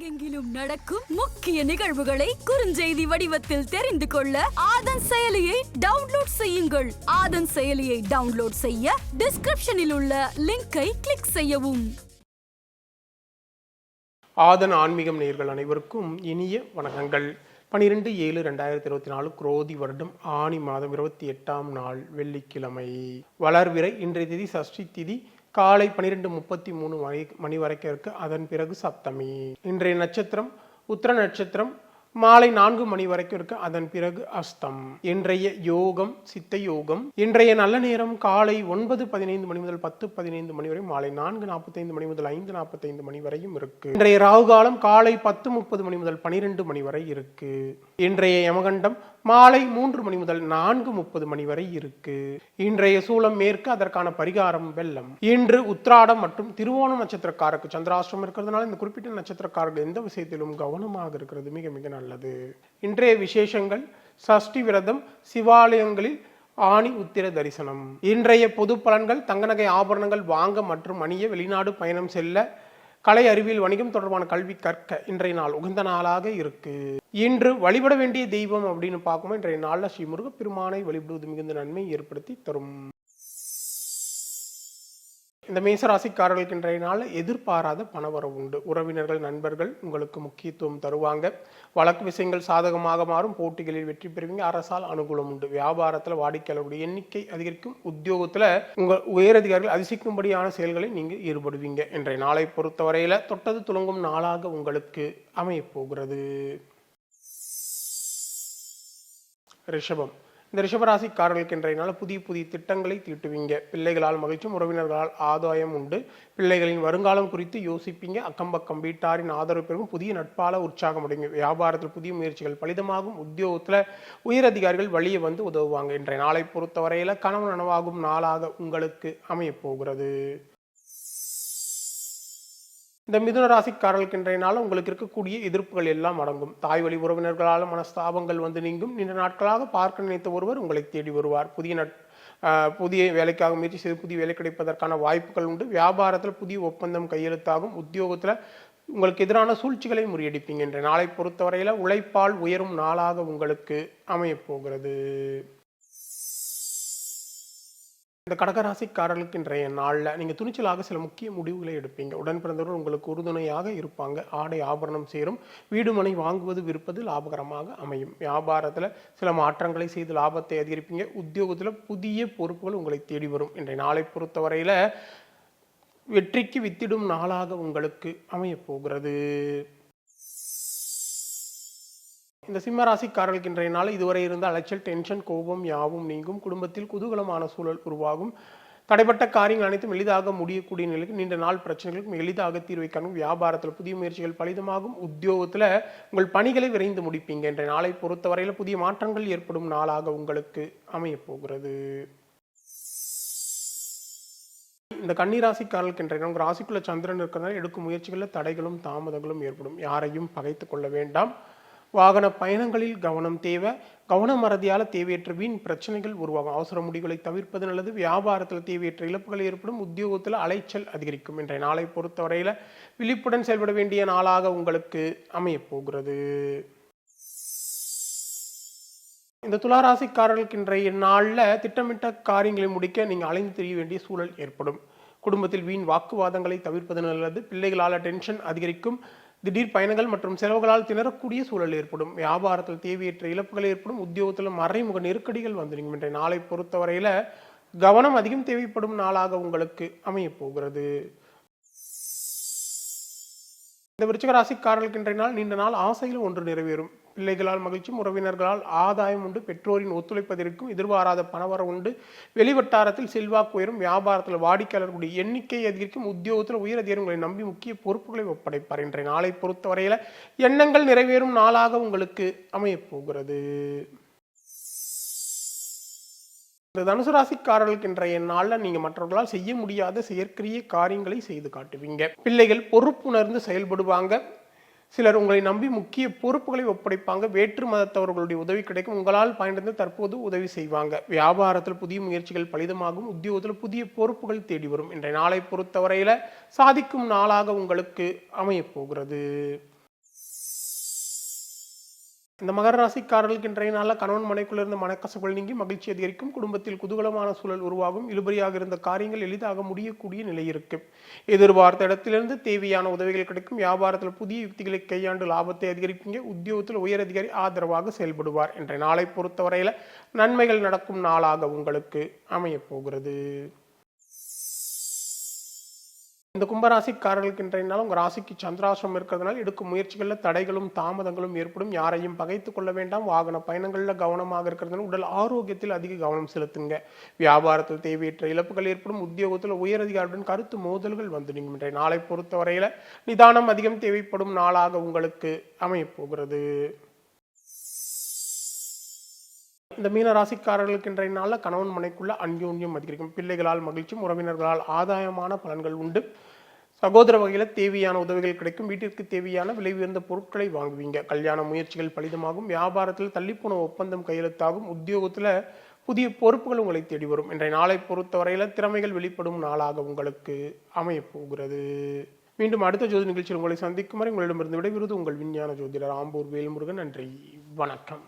உலகெங்கிலும் நடக்கும் முக்கிய நிகழ்வுகளை குறுஞ்செய்தி வடிவத்தில் தெரிந்து கொள்ள ஆதன் செயலியை டவுன்லோட் செய்யுங்கள். ஆதன் செயலியை டவுன்லோட் செய்ய டிஸ்கிரிப்ஷனில் உள்ள லிங்கை கிளிக் செய்யவும். ஆதன் ஆன்மீகம் நேர்கள் அனைவருக்கும் இனிய வணக்கங்கள். பனிரெண்டு ஏழு ரெண்டாயிரத்தி இருபத்தி நாலு குரோதி வருடம் ஆணி மாதம் இருபத்தி எட்டாம் நாள் வெள்ளிக்கிழமை. வளர்விரை இன்றைய திதி சஷ்டி திதி காலை பன்னிரெண்டு முப்பத்தி மூணு மணி மணி வரைக்கும் இருக்குது அதன் பிறகு சப்தமி. இன்றைய நட்சத்திரம் உத்திர நட்சத்திரம் மாலை நான்கு மணி வரைக்கும் இருக்கு. அதன் பிறகு அஸ்தம். இன்றைய யோகம் சித்த யோகம். இன்றைய நல்ல நேரம் காலை ஒன்பது பதினைந்து மணி முதல் பத்து பதினைந்து மணி வரை மாலை நான்கு நாற்பத்தைந்து மணி முதல் ஐந்து நாற்பத்தைந்து மணி வரையும் இருக்கு. இன்றைய ராகு காலம் காலை பத்து முப்பது மணி முதல் பனிரெண்டு மணி வரை இருக்கு. இன்றைய யமகண்டம் மாலை மூன்று மணி முதல் நான்கு முப்பது மணி வரை இருக்கு. இன்றைய சூலம் மேற்கு அதற்கான பரிகாரம் வெள்ளம். இன்று உத்ராடம் மற்றும் திருவோணம் நட்சத்திரக்காரருக்கு சந்திராஷ்டிரம் இருக்கிறதுனால இந்த குறிப்பிட்ட நட்சத்திரக்காரர்கள் எந்த விஷயத்திலும் கவனமாக இருக்கிறது. மிக மிக நல்லது. இன்றைய விசேஷங்கள் சஷ்டி விரதம் சிவாலயங்களில் ஆணி உத்திர தரிசனம். இன்றைய பொது பலன்கள் தங்கநகை ஆபரணங்கள் வாங்க மற்றும் அணிய வெளிநாடு பயணம் செல்ல கலை அறிவியல் வணிகம் தொடர்பான கல்வி கற்க இன்றைய நாள் உகந்த நாளாக இருக்கு. இன்று வழிபட வேண்டிய தெய்வம் அப்படின்னு பார்க்கும்போது இன்றைய நாளில் ஸ்ரீ முருகப்பெருமானை வழிபடுவது மிகுந்த நன்மை ஏற்படுத்தி தரும். இந்த மேசராசிக்காரர்களுக்கு இன்றைய நாள் எதிர்பாராத பணவரவு உண்டு. உறவினர்கள் நண்பர்கள் உங்களுக்கு முக்கியத்துவம் தருவாங்க. வழக்கு விஷயங்கள் சாதகமாக மாறும். போட்டிகளில் வெற்றி பெறுவீங்க. அரசால் அனுகூலம் உண்டு. வியாபாரத்தில் வாடிக்கையாளருடைய எண்ணிக்கை அதிகரிக்கும். உத்தியோகத்தில் உங்கள் உயரதிகாரிகள் அதிசிக்கும்படியான செயல்களை நீங்கள் ஈடுபடுவீங்க. இன்றைய நாளை பொறுத்தவரையில் தொட்டது துளங்கும் நாளாக உங்களுக்கு அமையப் போகிறது ரிஷபம். இந்த ரிஷபராசிக்காரர்களுக்கு இன்றைய நாள் புதிய புதிய திட்டங்களை தீட்டுவீங்க. பிள்ளைகளால் மகிழ்ச்சியும் உறவினர்களால் ஆதாயம் உண்டு. பிள்ளைகளின் வருங்காலம் குறித்து யோசிப்பீங்க. அக்கம் பக்கம் வீட்டாரின் ஆதரவு பெறும் புதிய நட்பால உற்சாகம் அடையும் வியாபாரத்தில் புதிய முயற்சிகள் பலிதமாகும். உத்தியோகத்தில் உயரதிகாரிகள் வழியே வந்து உதவுவாங்க. இன்றைய நாளை பொறுத்தவரையில கனவு நனவாகும் நாளாக உங்களுக்கு அமையப் போகிறது. இந்த மிதுன ராசிக்காரர்களுக்கு இன்றைய நாள் உங்களுக்கு இருக்கக்கூடிய எதிர்ப்புகள் எல்லாம் அடங்கும். தாய் வழி உறவினர்களால் மனஸ்தாபங்கள் வந்து நீங்கும். நீண்ட நாட்களாக பார்க்க நினைத்த ஒருவர் உங்களை தேடி வருவார். புதிய நட் புதிய வேலைக்காக முயற்சி செய்து புதிய வேலை கிடைப்பதற்கான வாய்ப்புகள் உண்டு. வியாபாரத்தில் புதிய ஒப்பந்தம் கையெழுத்தாகும். உத்தியோகத்தில் உங்களுக்கு எதிரான சூழ்ச்சிகளை முறியடிப்பீங்க. என்ற நாளை பொறுத்தவரையில் உழைப்பால் உயரும் நாளாக உங்களுக்கு அமையப் போகிறது. இந்த கடகராசிக்காரர்களுக்கு இன்றைய நாளில் நீங்கள் துணிச்சலாக சில முக்கிய முடிவுகளை எடுப்பீங்க. உடன் பிறந்தவர்கள் உங்களுக்கு உறுதுணையாக இருப்பாங்க. ஆடை ஆபரணம் சேரும். வீடு மனை வாங்குவது விற்பது லாபகரமாக அமையும். வியாபாரத்தில் சில மாற்றங்களை செய்து லாபத்தை அதிகரிப்பீங்க. உத்தியோகத்தில் புதிய பொறுப்புகள் உங்களை தேடி வரும். இன்றைய நாளை பொறுத்தவரையில் வெற்றிக்கு வித்திடும் நாளாக உங்களுக்கு அமையப் போகிறது. இந்த சிம்மராசிக்காரர்களுக்கு இன்றைய நாள் இதுவரை இருந்த அலைச்சல் டென்ஷன் கோபம் யாவும் நீங்கும். குடும்பத்தில் குதூகலமான சூழல் உருவாகும். தடைப்பட்ட காரியங்கள் அனைத்தும் எளிதாக முடியக்கூடிய நிலைக்கு நீண்ட நாள் பிரச்சனைகளுக்கும் எளிதாக தீர்வை காணும். வியாபாரத்தில் புதிய முயற்சிகள் பலிதமாகும். உத்தியோகத்தில் உங்கள் பணிகளை விரைந்து முடிப்பீங்க. என்ற நாளை பொறுத்தவரையில் புதிய மாற்றங்கள் ஏற்படும் நாளாக உங்களுக்கு அமையப்போகிறது. இந்த கன்னிராசிக்காரர்களுக்கு இன்றைய உங்கள் ராசிக்குள்ள சந்திரன் இருக்கிறதால் எடுக்கும் முயற்சிகளில் தடைகளும் தாமதங்களும் ஏற்படும். யாரையும் பகைத்துக் கொள்ள வேண்டாம். வாகன பயணங்களில் கவனம் தேவை கவன மறதியால் தேவையற்ற வீண் பிரச்சனைகள் உருவாகும். அவசர முடிவுகளை தவிர்ப்பது நல்லது. வியாபாரத்தில் தேவையற்ற இழப்புகள் ஏற்படும். உத்தியோகத்தில் அலைச்சல் அதிகரிக்கும் இன்றைய நாளை பொறுத்தவரையில் விழிப்புடன் செயல்பட வேண்டிய நாளாக உங்களுக்கு அமையப் போகிறது. இந்த துளாராசிக்காரர்களுக்கு இன்றைய நாளில் திட்டமிட்ட காரியங்களை முடிக்க நீங்கள் அலைந்து தெரிய வேண்டிய சூழல் ஏற்படும். குடும்பத்தில் வீண் வாக்குவாதங்களை தவிர்ப்பது நல்லது. பிள்ளைகளால் டென்ஷன் அதிகரிக்கும். திடீர் பயணங்கள் மற்றும் செலவுகளால் திணறக்கூடிய சூழல் ஏற்படும். வியாபாரத்தில் தேவையற்ற இழப்புகள் ஏற்படும். உத்தியோகத்தில் மறைமுக நெருக்கடிகள் வந்துடுங்க இன்றைய நாளை பொறுத்தவரையில் கவனம் அதிகம் தேவைப்படும் நாளாக உங்களுக்கு அமையப் போகிறது. இந்த விருச்சிக ராசிக்காரர்களுக்கு இன்றைய நாள் நீண்ட நாள் ஆசையில் ஒன்று நிறைவேறும். பிள்ளைகளால் மகிழ்ச்சியும் உறவினர்களால் ஆதாயம் உண்டு பெற்றோரின் ஒத்துழைப்பதற்கும் எதிர்பாராத பணவர உண்டு. வெளிவட்டாரத்தில் செல்வாக்கு உயரும் வியாபாரத்தில் வாடிக்கையாளர்களுடைய எண்ணிக்கை அதிகரிக்கும் உத்தியோகத்தில் உயர் அதிகாரங்களை நம்பி முக்கிய பொறுப்புகளை ஒப்படைப்பார். இன்றைய நாளை பொறுத்தவரையில் எண்ணங்கள் நிறைவேறும் நாளாக உங்களுக்கு அமையப்போகிறது இந்த தனுசு ராசிக்காரர்களுக்கு இன்றைய நாளில் நீங்கள் மற்றவர்களால் செய்ய முடியாத செயற்கரிய காரியங்களை செய்து காட்டுவீங்க. பிள்ளைகள் பொறுப்புணர்ந்து செயல்படுவாங்க. சிலர் உங்களை நம்பி முக்கிய பொறுப்புகளை ஒப்படைப்பாங்க. வேற்று மதத்தவர்களுடைய உதவி கிடைக்கும். உங்களால் பயன்படுத்தி தற்போது உதவி செய்வாங்க. வியாபாரத்தில் புதிய முயற்சிகள் பலிதமாகும். உத்தியோகத்தில் புதிய பொறுப்புகள் தேடி வரும். இன்றைய நாளை பொறுத்தவரையில் சாதிக்கும் நாளாக உங்களுக்கு அமையப் போகிறது. இந்த மகர ராசிக்காரர்களுக்கு இன்றைய நாளில் கணவன் மனைக்குள்ள இருந்த மனக்கசப்புகள் நீங்கி மகிழ்ச்சி அதிகரிக்கும். குடும்பத்தில் குதூகலமான சூழல் உருவாகும். இழுபறியாக இருந்த காரியங்கள் எளிதாக முடியக்கூடிய நிலை இருக்கும் எதிர்பார்த்த இடத்திலிருந்து தேவையான உதவிகள் கிடைக்கும். வியாபாரத்தில் புதிய யுக்திகளை கையாண்டு லாபத்தை அதிகரிப்பீங்க. உத்தியோகத்தில் உயர் அதிகாரி ஆதரவாக செயல்படுவார் இன்றைய நாளை பொறுத்தவரையில் நன்மைகள் நடக்கும் நாளாக உங்களுக்கு அமையப்போகிறது இந்த கும்பராசிக்காரர்களுக்கு இன்றைய நாள் உங்கள் ராசிக்கு சந்திராசிரம் இருக்கிறதுனால எடுக்கும் முயற்சிகளில் தடைகளும் தாமதங்களும் ஏற்படும். யாரையும் பகைத்து கொள்ள வேண்டாம். வாகன பயணங்களில் கவனமாக இருக்கிறதுனால உடல் ஆரோக்கியத்தில் அதிக கவனம் செலுத்துங்க. வியாபாரத்தில் தேவையற்ற இழப்புகள் ஏற்படும். உத்தியோகத்தில் உயரதிகாரியுடன் கருத்து மோதல்கள் வந்து நீங்கும். இன்றைய நாளை பொறுத்தவரையில் நிதானம் அதிகம் தேவைப்படும் நாளாக உங்களுக்கு அமையப்போகிறது இந்த மீன ராசிக்காரர்களுக்கு இன்றைய நாளில் கணவன் மனைக்குள்ள அந்யோன்யம் அதிகரிக்கும். பிள்ளைகளால் மகிழ்ச்சியும் உறவினர்களால் ஆதாயமான பலன்கள் உண்டு. சகோதர வகையில் தேவையான உதவிகள் கிடைக்கும். வீட்டிற்கு தேவையான விலை உயர்ந்த பொருட்களை வாங்குவீங்க. கல்யாண முயற்சிகள் பலிதமாகும். வியாபாரத்தில் தள்ளிப்போன ஒப்பந்தம் கையெழுத்தாகும். உத்தியோகத்தில் புதிய பொறுப்புகள் உங்களை தேடி வரும். இன்றைய நாளை பொறுத்தவரையில் திறமைகள் வெளிப்படும் நாளாக உங்களுக்கு அமையப்போகிறது. மீண்டும் அடுத்த ஜோதி நிகழ்ச்சியில் உங்களை சந்திக்கும் வரை உங்களிடமிருந்து விடைபெறுவது உங்கள் விஞ்ஞான ஜோதிடர் ஆம்பூர் வேல்முருகன். நன்றி. வணக்கம்.